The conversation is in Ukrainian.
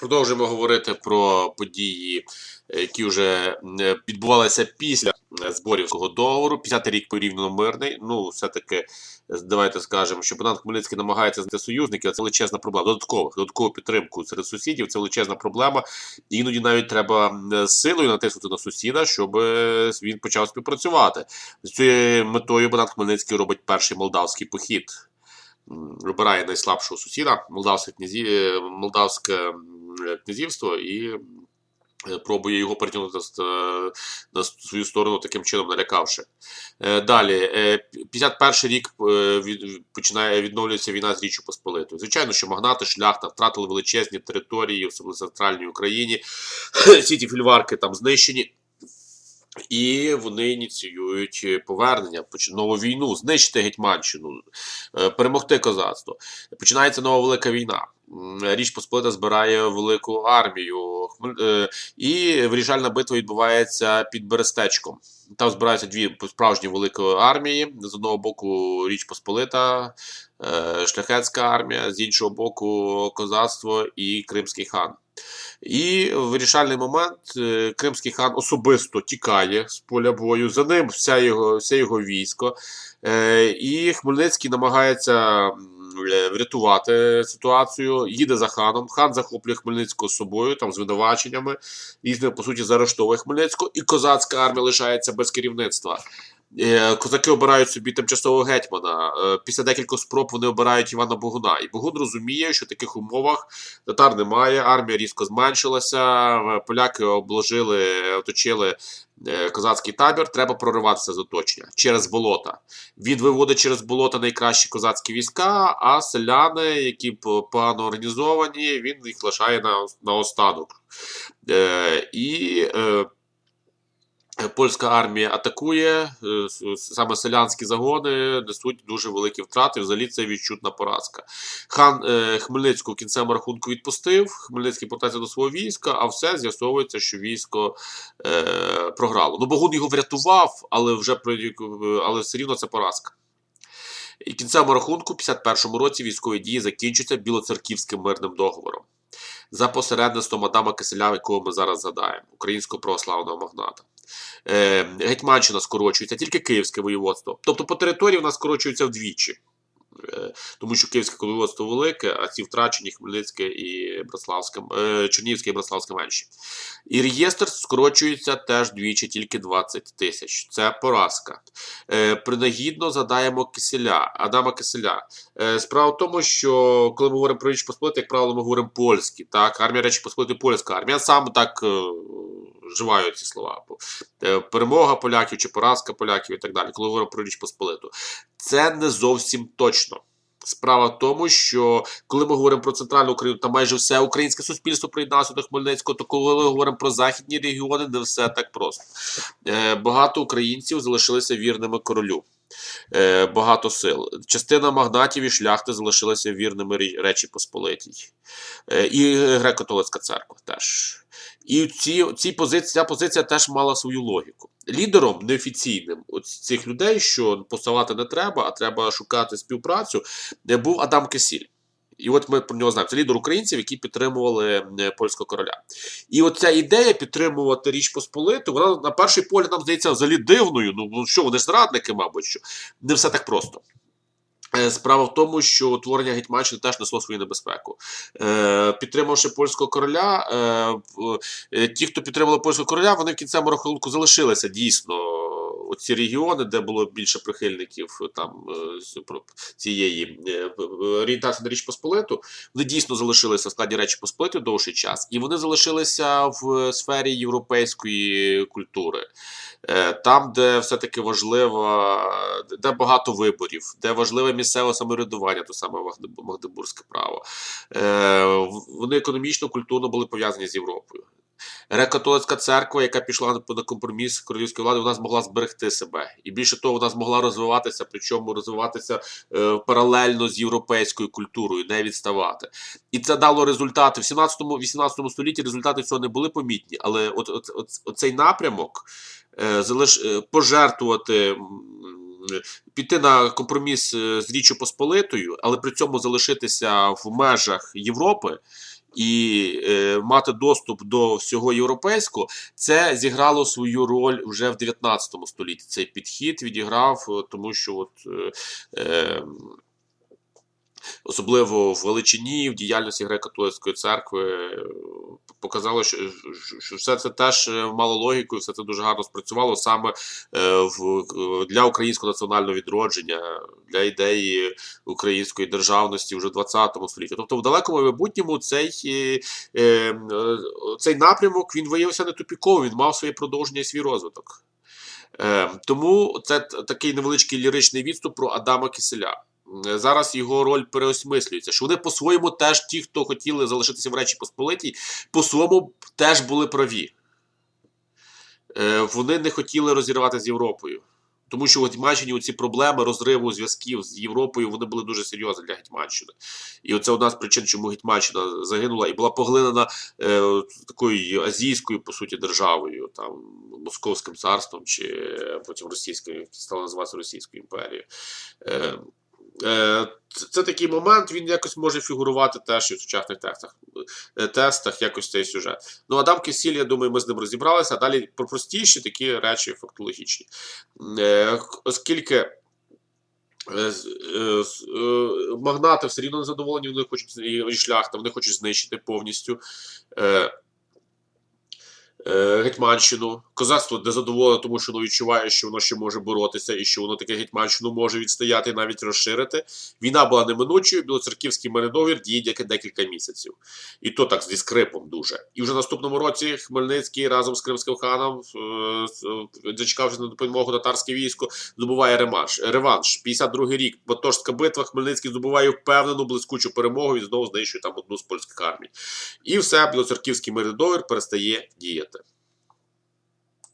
Продовжуємо говорити про події, е, які вже е, відбувалися після е, зборів цього договору. 50-й рік порівняно мирний. Ну, все-таки, давайте скажемо, що Богдан Хмельницький намагається знайти союзників. Це величезна проблема. Додаткових, додаткову підтримку серед сусідів. Це величезна проблема. Іноді навіть треба силою натиснути на сусіда, щоб він почав співпрацювати. З цією метою Богдан Хмельницький робить перший молдавський похід. Вибирає найслабшого сусіда, молдавське, князі... молдавське князівство, і е, пробує його притягнути на е, свою сторону, таким чином налякавши. Е, Далі, е, 51 рік е, починає відновлюється війна з Річчю Посполитою. Звичайно, що магнати, шляхта втратили величезні території, особливо в центральній Україні. Всі ті фільварки там знищені. І вони ініціюють е, повернення, нову війну, знищити Гетьманщину, е, перемогти козацтво. Починається нова велика війна. Річ Посполита збирає велику армію, е, і вирішальна битва відбувається під Берестечком. Там збираються дві справжні великі армії. З одного боку Річ Посполита, е, шляхетська армія, з іншого боку козацтво і Кримський хан. І в вирішальний момент е, Кримський хан особисто тікає з поля бою. За ним вся його, все його військо. І Хмельницький намагається врятувати ситуацію. Їде за ханом. Хан захоплює Хмельницького з собою, там з винуваченнями. Різними, по суті, заарештовує Хмельницького, і козацька армія лишається без керівництва. Е, Козаки обирають собі тимчасового гетьмана. Е, Після декількох спроб вони обирають Івана Богуна. І Богун розуміє, що в таких умовах татар немає, армія різко зменшилася, поляки обложили, оточили е, козацький табір. Треба прориватися з оточення через болота. Він виводить через болота найкращі козацькі війська, а селяни, які погано організовані, він їх лишає на, на останок. І Польська армія атакує, е, саме селянські загони несуть дуже великі втрати. Взагалі це відчутна поразка. Хан е, Хмельницького в кінцевому рахунку відпустив. Хмельницький повертається до свого війська, а все з'ясовується, що військо е, програло. Ну, Богун його врятував, але вже але все рівно це поразка. І в кінцевому рахунку, в 51-му році, військові дії закінчуються білоцерківським мирним договором. За посередництвом Адама Киселя, якого ми зараз згадаємо, українського православного магната. Е, Гетьманщина скорочується, тільки Київське воєводство. Тобто по території в нас скорочується вдвічі. Е, Тому що Київське воєводство велике, а ці втрачені Хмельницьке і Браславське, е, Чернігівське і Браславське менші. І реєстр скорочується теж двічі, тільки 20 тисяч. Це поразка. Е, Принагідно задаємо Киселя, Адама Киселя. Справа в тому, що коли ми говоримо про Річ Посполити, як правило, ми говоримо польські. Так? Армія Речі Посполити польська армія. Сам так вживаю ці слова. Перемога поляків чи поразка поляків і так далі, коли говоримо про Річ Посполиту. Це не зовсім точно. Справа в тому, що коли ми говоримо про центральну Україну, там майже все українське суспільство приєдналося до Хмельницького, то коли ми говоримо про західні регіони, не все так просто. Е, Багато українців залишилися вірними королю. Е, Багато сил. Частина магнатів і шляхти залишилася вірними Речі Посполитій. Е, І греко-католицька церква теж. І ці, ці позиції, ця позиція теж мала свою логіку. Лідером неофіційним цих людей, що посилати не треба, а треба шукати співпрацю, е, був Адам Кисіль. І от ми про нього знаємо. Це лідер українців, які підтримували е, польського короля. І от ця ідея підтримувати Річ Посполиту, вона на перший погляд нам здається взагалі дивною. Ну, ну що, вони зрадники, мабуть, що не все так просто. Е, Справа в тому, що утворення Гетьманщини теж несло свою небезпеку. Е, підтримавши польського короля, е, е, ті, хто підтримували польського короля, вони в кінцевому рахунку залишилися дійсно. Оці регіони, де було більше прихильників е, там е, цієї е, орієнтації на Річ Посполиту, вони дійсно залишилися в складі Речі Посполитої довший час, і вони залишилися в сфері європейської культури. Там, де все-таки важливо, де багато виборів, де важливе місцеве самоврядування, то саме Магдеб- Магдебурзьке право. Вони економічно, культурно були пов'язані з Європою. Греко-католицька церква, яка пішла на- компроміс з королівською владою, вона змогла зберегти себе. І більше того, вона змогла розвиватися, причому розвиватися е, паралельно з європейською культурою, не відставати. І це дало результати. В 17-18 столітті результати цього не були помітні, але от, от, от, оцей напрямок е, залиш, е, пожертвувати. Піти на компроміс е, з Річчю Посполитою, але при цьому залишитися в межах Європи і е, мати доступ до всього європейського, це зіграло свою роль вже в 19 столітті. Цей підхід відіграв, е, тому що от. Е, е, Особливо в Галичині, в діяльності греко-католицької церкви е, показало, що, що все це теж е, мало логіку, і все це дуже гарно спрацювало саме е, в, для українського національного відродження, для ідеї української державності вже в 20 столітті. Тобто, в далекому майбутньому цей, цей напрямок він виявився не тупіковим, він мав своє продовження і свій розвиток. Е, тому це такий невеличкий ліричний відступ про Адама Киселя. Е, Зараз його роль переосмислюється, що вони по-своєму теж ті, хто хотіли залишитися в Речі Посполитій, по-своєму теж були праві. Е, Вони не хотіли розірвати з Європою. Тому що у Гетьманщині ці проблеми розриву зв'язків з Європою вони були дуже серйозні для Гетьманщини. І оце одна з причин, чому Гетьманщина загинула і була поглинена е, такою азійською, по суті, державою, там Московським царством, чи потім російською, яке стало називатися Російською імперією. Е, Е, це, це такий момент, він якось може фігурувати теж і в сучасних текстах, е, тестах, якось цей сюжет. Ну, Адам Кисіль, я думаю, ми з ним розібралися, а далі про простіші такі речі фактологічні. Е, оскільки. е, е, е, Магнати все рівно не задоволені, вони хочуть і шляхта, вони хочуть знищити повністю е, е, Гетьманщину. Козацтво незадоволене, тому що воно відчуває, що воно ще може боротися, і що воно таке Гетьманщину може відстояти і навіть розширити. Війна була неминучою, білоцерківський мирний діє декілька- місяців. І то так зі скрипом дуже. І вже наступному році Хмельницький разом з Кримським ханом, е, з- е, зачекавши на допомогу татарське військо, здобуває реманш. Реванш. 52 рік. Баторська битва. Хмельницький здобуває впевнену блискучу перемогу і знову знищує там одну з польських армій. І все, білоцерківський мирний перестає діяти.